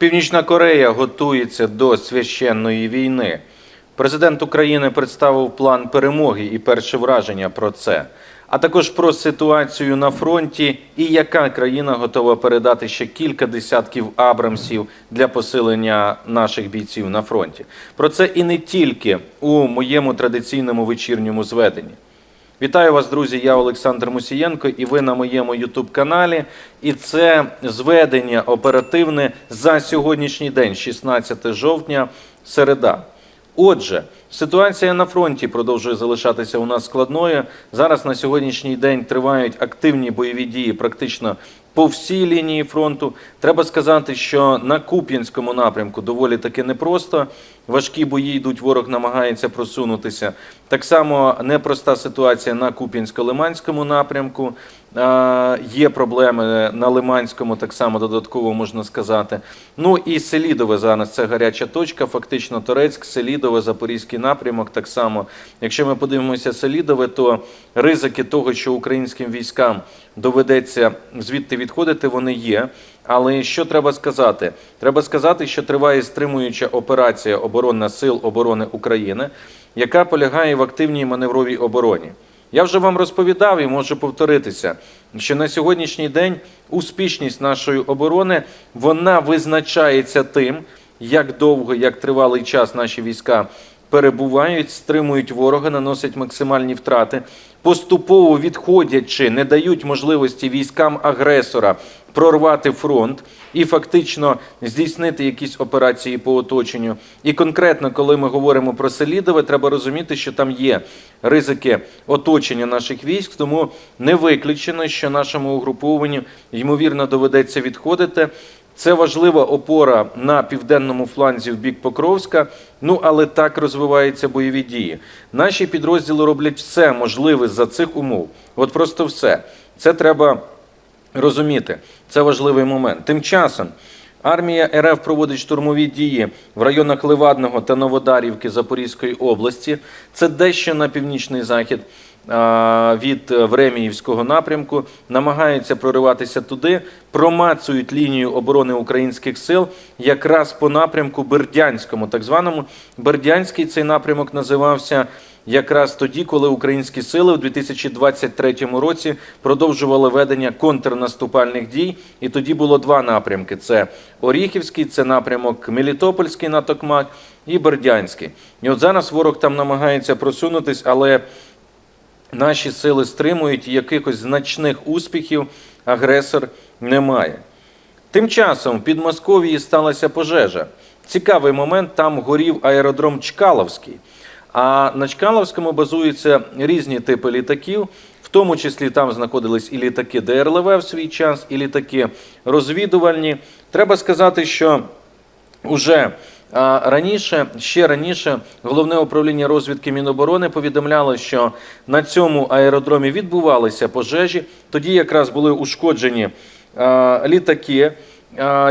Північна Корея готується до священної війни. Президент України представив план перемоги і перше враження про це, а також про ситуацію на фронті і яка країна готова передати ще кілька десятків абрамсів для посилення наших бійців на фронті. Про це і не тільки у моєму традиційному вечірньому зведенні. Вітаю вас, друзі! Я Олександр Мусієнко, і ви на моєму Ютуб-каналі. І це зведення оперативне за сьогоднішній день, 16 жовтня, середа. Отже, ситуація на фронті продовжує залишатися у нас складною. Зараз на сьогоднішній день тривають активні бойові дії практично по всій лінії фронту. Треба сказати, що на Куп'янському напрямку доволі таки непросто. Важкі бої йдуть, ворог намагається просунутися. Так само непроста ситуація на Куп'янсько-Лиманському напрямку. Є проблеми на Лиманському, так само додатково можна сказати. Ну і Селідове зараз це гаряча точка. Фактично Торецьк, Селідове, Запорізький напрямок. Так само, якщо ми подивимося Селідове, то ризики того, що українським військам доведеться звідти відходити, вони є. Але що треба сказати? Треба сказати, що триває стримуюча операція оборонна сил оборони України, яка полягає в активній маневровій обороні. Я вже вам розповідав і можу повторитися, що на сьогоднішній день успішність нашої оборони вона визначається тим, як довго, як тривалий час наші війська перебувають, стримують ворога, наносять максимальні втрати, поступово відходячи, не дають можливості військам агресора прорвати фронт і фактично здійснити якісь операції по оточенню. І конкретно, коли ми говоримо про Селідове, треба розуміти, що там є ризики оточення наших військ, тому не виключено, що нашому угрупованню ймовірно доведеться відходити. Це важлива опора на південному фланзі в бік Покровська. Ну але так розвиваються бойові дії. Наші підрозділи роблять все можливе за цих умов. От просто все. Це треба розуміти. Це важливий момент. Тим часом армія РФ проводить штурмові дії в районах Левадного та Новодарівки Запорізької області. Це дещо на північний захід від Времіївського напрямку, намагаються прориватися туди, промацують лінію оборони українських сил якраз по напрямку Бердянському, так званому. Бердянський цей напрямок називався якраз тоді, коли українські сили у 2023 році продовжували ведення контрнаступальних дій. І тоді було два напрямки: це Оріхівський, це напрямок Мелітопольський на Токмак і Бердянський. І от зараз ворог там намагається просунутись, але наші сили стримують якихось значних успіхів агресор не має. Тим часом в Підмосков'ї сталася пожежа. Цікавий момент, там горів аеродром Чкаловський. А на Чкаловському базуються різні типи літаків, в тому числі там знаходились і літаки ДРЛВ в свій час, і літаки розвідувальні. Треба сказати, що Уже раніше, ще раніше, головне управління розвідки Міноборони повідомляло, що на цьому аеродромі відбувалися пожежі. Тоді якраз були ушкоджені літаки,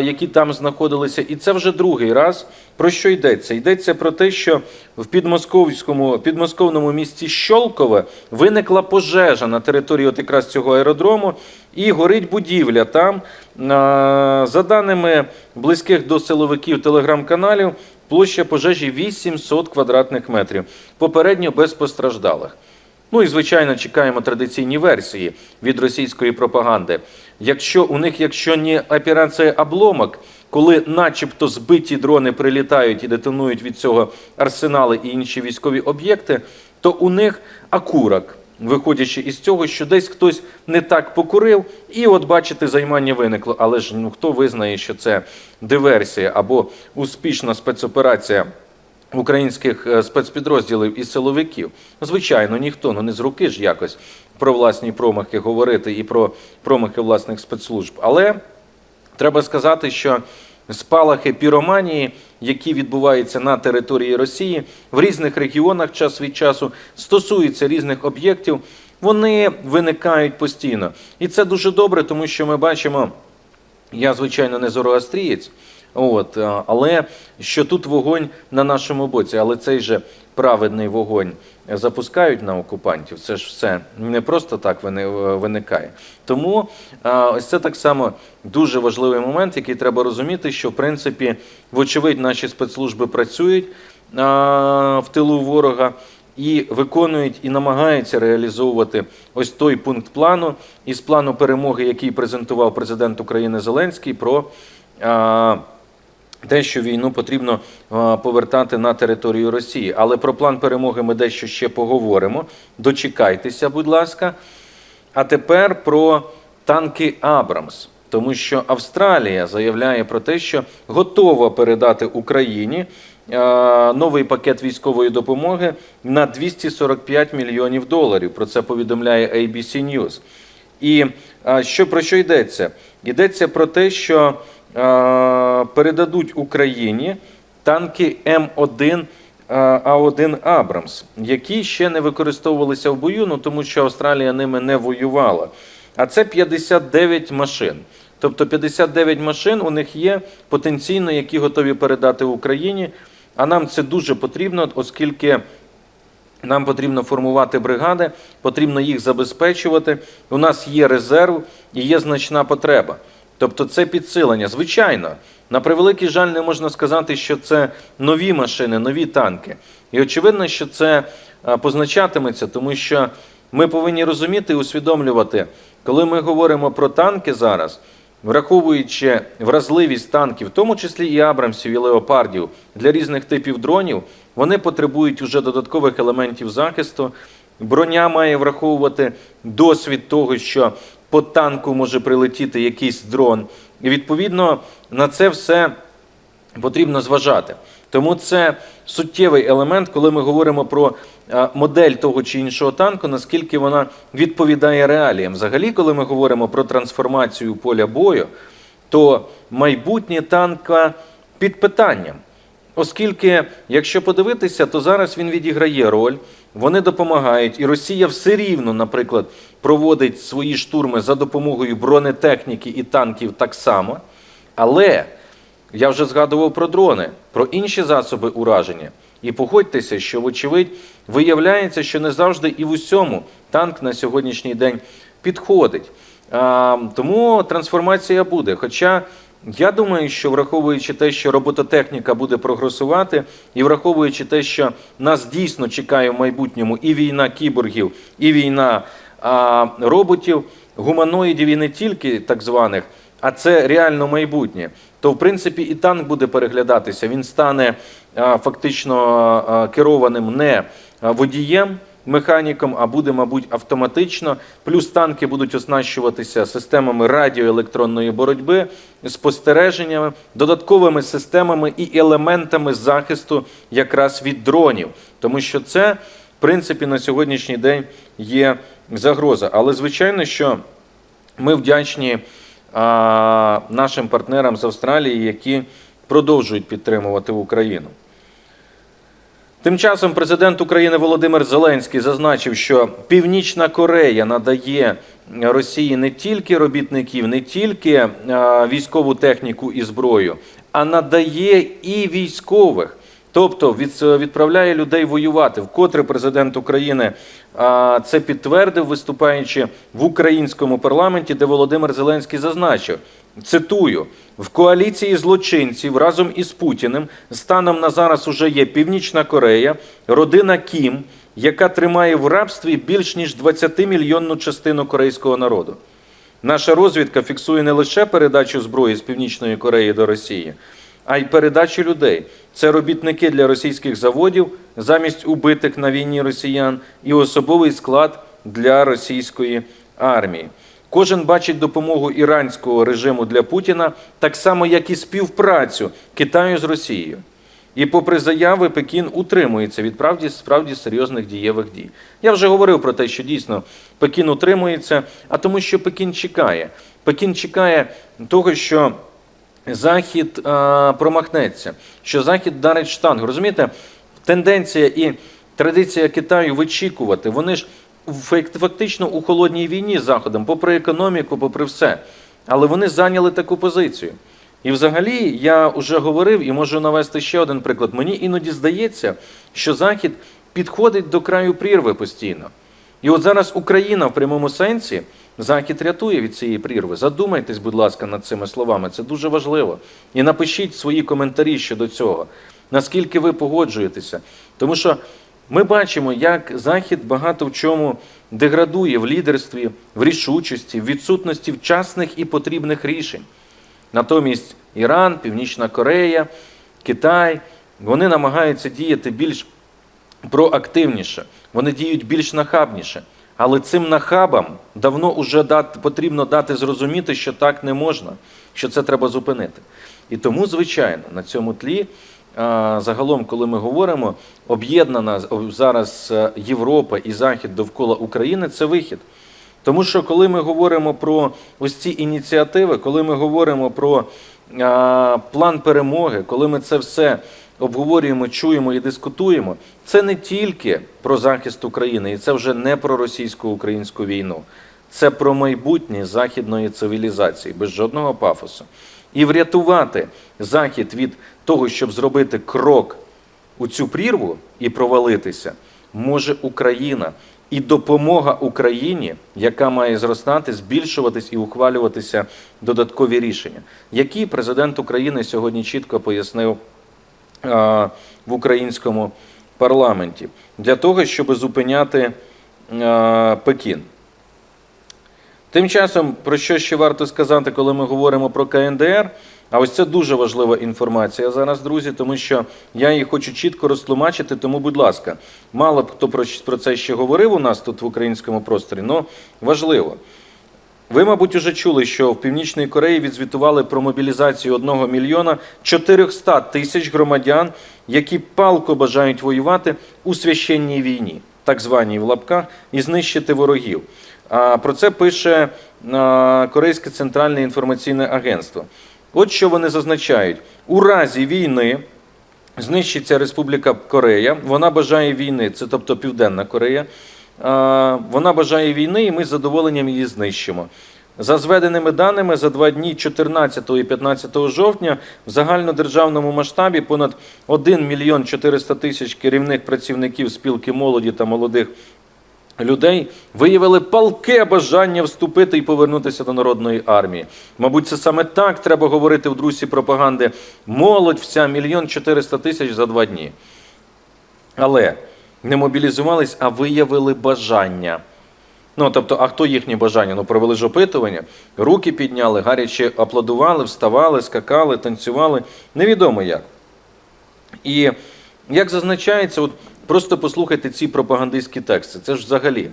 які там знаходилися. І це вже другий раз. Про що йдеться? Йдеться про те, що в підмосковському підмосковному місті Щолкове виникла пожежа на території от якраз цього аеродрому, і горить будівля там. За даними близьких до силовиків телеграм-каналів, площа пожежі 800 квадратних метрів. Попередньо без постраждалих. Ну і звичайно чекаємо традиційні версії від російської пропаганди. Якщо у них, якщо не операція обломок, коли начебто збиті дрони прилітають і детонують від цього арсенали і інші військові об'єкти, то у них акурак, виходячи із цього, що десь хтось не так покурив, і от бачите, займання виникло. Але ж ну хто визнає, що це диверсія або успішна спецоперація? Українських е, спецпідрозділів і силовиків. Звичайно, ніхто ну не з руки ж якось про власні промахи говорити і про промахи власних спецслужб. Але треба сказати, що спалахи піроманії, які відбуваються на території Росії в різних регіонах час від часу, стосуються різних об'єктів, вони виникають постійно. І це дуже добре, тому що ми бачимо. Я, звичайно, не зороастрієць, От, але що тут вогонь на нашому боці, але цей же праведний вогонь запускають на окупантів. Це ж все не просто так вини- виникає. Тому ось це так само дуже важливий момент, який треба розуміти, що в принципі, вочевидь, наші спецслужби працюють в тилу ворога. І виконують і намагаються реалізовувати ось той пункт плану із плану перемоги, який презентував президент України Зеленський, про а, те, що війну потрібно повертати на територію Росії. Але про план перемоги ми дещо ще поговоримо. Дочекайтеся, будь ласка. А тепер про танки Абрамс. Тому що Австралія заявляє про те, що готова передати Україні новий пакет військової допомоги на 245 мільйонів доларів. Про це повідомляє ABC News. І що про що йдеться? Йдеться про те, що передадуть Україні танки М1 е, А1 Абрамс, які ще не використовувалися в бою, ну тому що Австралія ними не воювала. А це 59 машин. Тобто 59 машин у них є потенційно, які готові передати Україні. А нам це дуже потрібно, оскільки нам потрібно формувати бригади, потрібно їх забезпечувати. У нас є резерв і є значна потреба. Тобто це підсилення. Звичайно, на превеликий жаль, не можна сказати, що це нові машини, нові танки. І очевидно, що це позначатиметься, тому що ми повинні розуміти і усвідомлювати, коли ми говоримо про танки зараз, враховуючи вразливість танків, в тому числі і Абрамсів, і леопардів для різних типів дронів, вони потребують уже додаткових елементів захисту. Броня має враховувати досвід того, що по танку може прилетіти якийсь дрон. І відповідно на це все потрібно зважати. Тому це суттєвий елемент, коли ми говоримо про е, модель того чи іншого танку, наскільки вона відповідає реаліям. Взагалі, коли ми говоримо про трансформацію поля бою, то майбутнє танка під питанням. Оскільки, якщо подивитися, то зараз він відіграє роль, вони допомагають, і Росія все рівно, наприклад, проводить свої штурми за допомогою бронетехніки і танків так само. Але я вже згадував про дрони, про інші засоби ураження. І погодьтеся, що, вочевидь, виявляється, що не завжди і в усьому танк на сьогоднішній день підходить. А, тому трансформація буде. Хоча я думаю, що враховуючи те, що робототехніка буде прогресувати, і враховуючи те, що нас дійсно чекає в майбутньому і війна кіборгів, і війна а, роботів, гуманоїдів і не тільки так званих, а це реально майбутнє, то в принципі і танк буде переглядатися. Він стане а, фактично а, керованим не водієм. Механіком, а буде, мабуть, автоматично. Плюс танки будуть оснащуватися системами радіоелектронної боротьби, спостереженнями, додатковими системами і елементами захисту якраз від дронів. Тому що це, в принципі, на сьогоднішній день є загроза. Але звичайно, що ми вдячні а, нашим партнерам з Австралії, які продовжують підтримувати Україну. Тим часом президент України Володимир Зеленський зазначив, що Північна Корея надає Росії не тільки робітників, не тільки е, військову техніку і зброю, а надає і військових. Тобто від- відправляє людей воювати. Вкотре президент України це підтвердив, виступаючи в українському парламенті, де Володимир Зеленський зазначив. Цитую: в коаліції злочинців разом із Путіним станом на зараз уже є Північна Корея, родина Кім, яка тримає в рабстві більш ніж 20-мільйонну частину корейського народу. Наша розвідка фіксує не лише передачу зброї з Північної Кореї до Росії, а й передачу людей. Це робітники для російських заводів замість убитих на війні росіян і особовий склад для російської армії. Кожен бачить допомогу іранського режиму для Путіна, так само як і співпрацю Китаю з Росією. І попри заяви, Пекін утримується від правді справді серйозних дієвих дій. Я вже говорив про те, що дійсно Пекін утримується, а тому, що Пекін чекає. Пекін чекає того, що Захід а, промахнеться, що Захід дарить штангу. Розумієте, тенденція і традиція Китаю вичікувати. Вони ж фактично у холодній війні з Заходом, попри економіку, попри все. Але вони зайняли таку позицію. І взагалі я вже говорив і можу навести ще один приклад. Мені іноді здається, що Захід підходить до краю прірви постійно. І от зараз Україна в прямому сенсі Захід рятує від цієї прірви. Задумайтесь, будь ласка, над цими словами. Це дуже важливо. І напишіть свої коментарі щодо цього. Наскільки ви погоджуєтеся? Тому що ми бачимо, як Захід багато в чому деградує в лідерстві, в рішучості, в відсутності вчасних і потрібних рішень. Натомість Іран, Північна Корея, Китай вони намагаються діяти більш проактивніше, вони діють більш нахабніше. Але цим нахабам давно вже дати, потрібно дати зрозуміти, що так не можна, що це треба зупинити. І тому, звичайно, на цьому тлі, загалом, коли ми говоримо, об'єднана зараз е, Європа і Захід довкола України це вихід. Тому що коли ми говоримо про ось ці ініціативи, коли ми говоримо про план перемоги, коли ми це все обговорюємо, чуємо і дискутуємо, це не тільки про захист України, і це вже не про російсько-українську війну. Це про майбутнє західної цивілізації, без жодного пафосу. І врятувати захід від того, щоб зробити крок у цю прірву і провалитися, може Україна. І допомога Україні, яка має зростати, збільшуватись і ухвалюватися додаткові рішення, які президент України сьогодні чітко пояснив в українському парламенті для того, щоб зупиняти Пекін. Тим часом, про що ще варто сказати, коли ми говоримо про КНДР, а ось це дуже важлива інформація зараз, друзі, тому що я її хочу чітко розтлумачити. Тому, будь ласка, мало б хто про, про це ще говорив у нас тут в українському просторі, але важливо. Ви, мабуть, уже чули, що в Північній Кореї відзвітували про мобілізацію 1 мільйона 400 тисяч громадян, які палко бажають воювати у священній війні, так званій в лапках, і знищити ворогів. А Про це пише Корейське центральне інформаційне агентство. От що вони зазначають: у разі війни знищиться Республіка Корея, вона бажає війни, це тобто Південна Корея. Вона бажає війни, і ми з задоволенням її знищимо. За зведеними даними, за два дні 14 і 15 жовтня в загальнодержавному масштабі понад 1 мільйон 400 тисяч керівних працівників спілки молоді та молодих людей виявили палке бажання вступити і повернутися до народної армії. Мабуть, це саме так треба говорити в друзі пропаганди. Молодь вся мільйон 400 тисяч за два дні. Але не мобілізувались, а виявили бажання. Ну, тобто, а хто їхні бажання? Ну, провели ж опитування, руки підняли, гаряче аплодували, вставали, скакали, танцювали. Невідомо як. І як зазначається, от просто послухайте ці пропагандистські тексти. Це ж взагалі.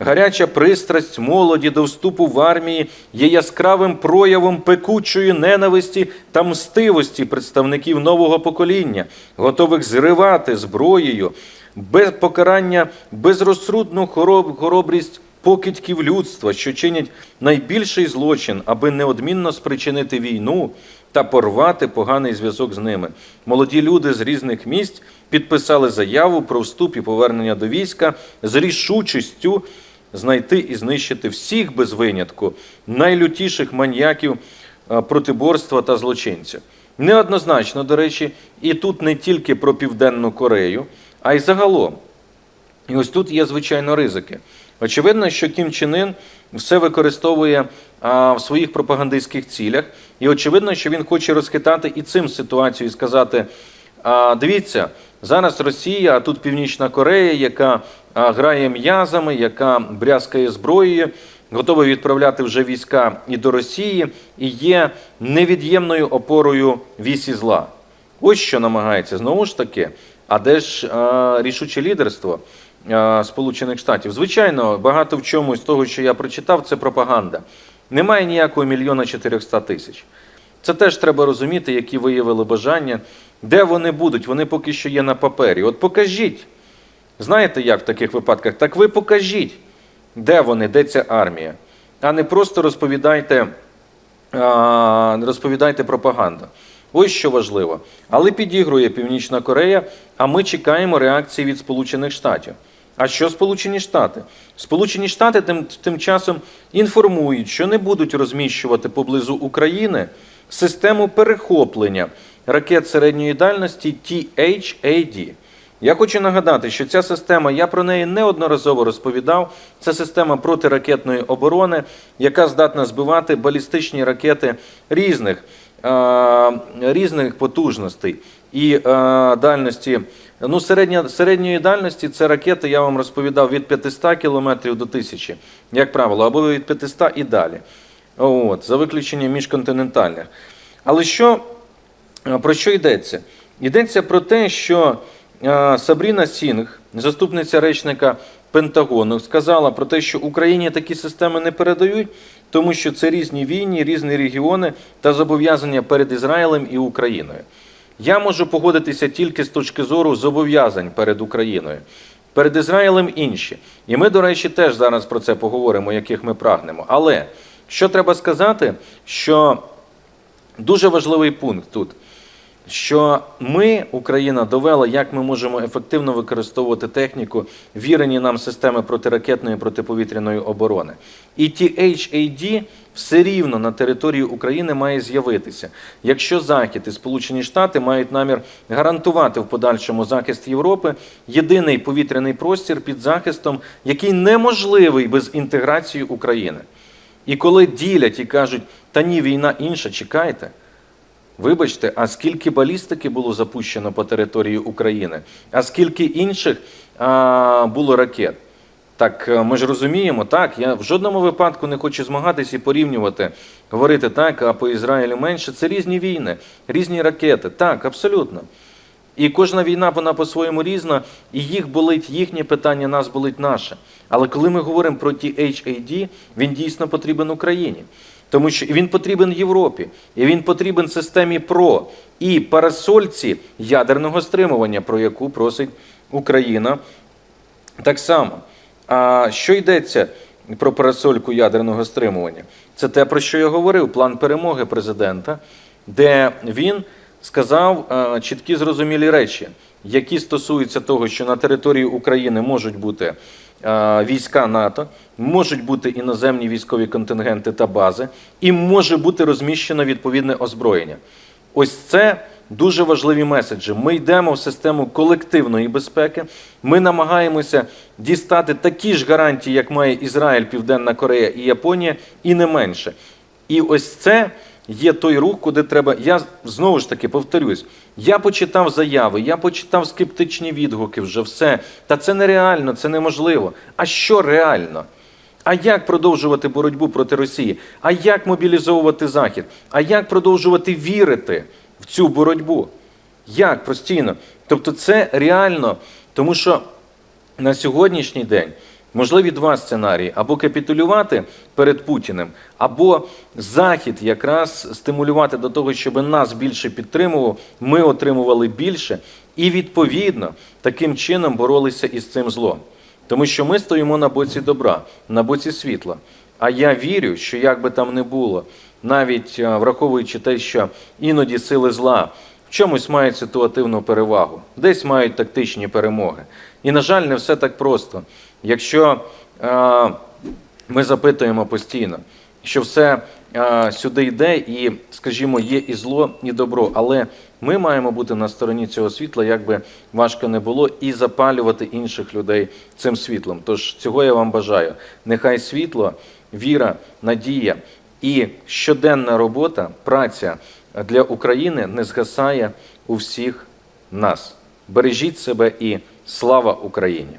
Гаряча пристрасть молоді до вступу в армії є яскравим проявом пекучої ненависті та мстивості представників нового покоління, готових зривати зброєю без покарання, безрозсудну хороб, хоробрість покидьків людства, що чинять найбільший злочин, аби неодмінно спричинити війну та порвати поганий зв'язок з ними. Молоді люди з різних місць підписали заяву про вступ і повернення до війська з рішучістю знайти і знищити всіх без винятку найлютіших маньяків е, протиборства та злочинців. Неоднозначно, до речі, і тут не тільки про Південну Корею, а й загалом. І ось тут є, звичайно, ризики. Очевидно, що Кім Чен Ын все використовує а, в своїх пропагандистських цілях, і очевидно, що він хоче розхитати і цим ситуацію і сказати: а, дивіться, зараз Росія, а тут Північна Корея, яка грає м'язами, яка брязкає зброєю, готова відправляти вже війська і до Росії, і є невід'ємною опорою вісі зла. Ось що намагається знову ж таки. А де ж а, рішуче лідерство а, Сполучених Штатів? Звичайно, багато в чому з того, що я прочитав, це пропаганда. Немає ніякого мільйона 400 тисяч. Це теж треба розуміти, які виявили бажання. Де вони будуть? Вони поки що є на папері. От покажіть. Знаєте, як в таких випадках? Так ви покажіть, де вони, де ця армія. А не просто розповідайте, розповідайте пропаганду. Ось що важливо. Але підігрує Північна Корея, а ми чекаємо реакції від Сполучених Штатів. А що Сполучені Штати? Сполучені Штати тим, тим часом інформують, що не будуть розміщувати поблизу України систему перехоплення ракет середньої дальності THAD. Я хочу нагадати, що ця система, я про неї неодноразово розповідав. Це система протиракетної оборони, яка здатна збивати балістичні ракети різних, е, різних потужностей і е, дальності. Ну, середня, середньої дальності це ракети, я вам розповідав, від 500 км до 1000, як правило, або від 500 і далі. От, за виключенням міжконтинентальних. Але що, е, про що йдеться? Йдеться про те, що е, Сабріна Сінг, заступниця речника Пентагону, сказала про те, що Україні такі системи не передають, тому що це різні війні, різні регіони та зобов'язання перед Ізраїлем і Україною. Я можу погодитися тільки з точки зору зобов'язань перед Україною. Перед Ізраїлем інші. І ми, до речі, теж зараз про це поговоримо, яких ми прагнемо. Але що треба сказати, що дуже важливий пункт тут, що ми, Україна, довела, як ми можемо ефективно використовувати техніку, вірені нам системи протиракетної і протиповітряної оборони. І THAD все рівно на території України має з'явитися. Якщо Захід і Сполучені Штати мають намір гарантувати в подальшому захист Європи, єдиний повітряний простір під захистом, який неможливий без інтеграції України. І коли ділять і кажуть, та ні, війна інша, чекайте. Вибачте, а скільки балістики було запущено по території України, а скільки інших а, було ракет? Так е, ми ж розуміємо, так, я в жодному випадку не хочу змагатись і порівнювати, говорити так, а по Ізраїлю менше. Це різні війни, різні ракети. Так, абсолютно. І кожна війна вона по-своєму різна, і їх болить їхнє питання, нас болить наше. Але коли ми говоримо про THAD, він дійсно потрібен Україні. Тому що він потрібен Європі, і він потрібен системі ПРО і парасольці ядерного стримування, про яку просить Україна так само. А що йдеться про парасольку ядерного стримування? Це те, про що я говорив, план перемоги президента, де він сказав е, чіткі зрозумілі речі, які стосуються того, що на території України можуть бути е, війська НАТО, можуть бути іноземні військові контингенти та бази, і може бути розміщено відповідне озброєння. Ось це дуже важливі меседжі. Ми йдемо в систему колективної безпеки. Ми намагаємося дістати такі ж гарантії, як має Ізраїль, Південна Корея і Японія, і не менше. І ось це є той рух, куди треба. Я знову ж таки повторюсь: я почитав заяви, я почитав скептичні відгуки вже все. Та це нереально, це неможливо. А що реально? А як продовжувати боротьбу проти Росії? А як мобілізовувати Захід? А як продовжувати вірити в цю боротьбу? Як постійно? Тобто, це реально, тому що на сьогоднішній день можливі два сценарії: або капітулювати перед Путіним, або Захід якраз стимулювати до того, щоб нас більше підтримував, ми отримували більше, і відповідно таким чином боролися із цим злом. Тому що ми стоїмо на боці добра, на боці світла. А я вірю, що як би там не було, навіть е, враховуючи те, що іноді сили зла в чомусь мають ситуативну перевагу, десь мають тактичні перемоги. І, на жаль, не все так просто. Якщо е, ми запитуємо постійно, що все е, сюди йде, і, скажімо, є і зло, і добро, але ми маємо бути на стороні цього світла, як би важко не було, і запалювати інших людей цим світлом. Тож цього я вам бажаю. Нехай світло, віра, надія і щоденна робота, праця для України не згасає у всіх нас. Бережіть себе і слава Україні!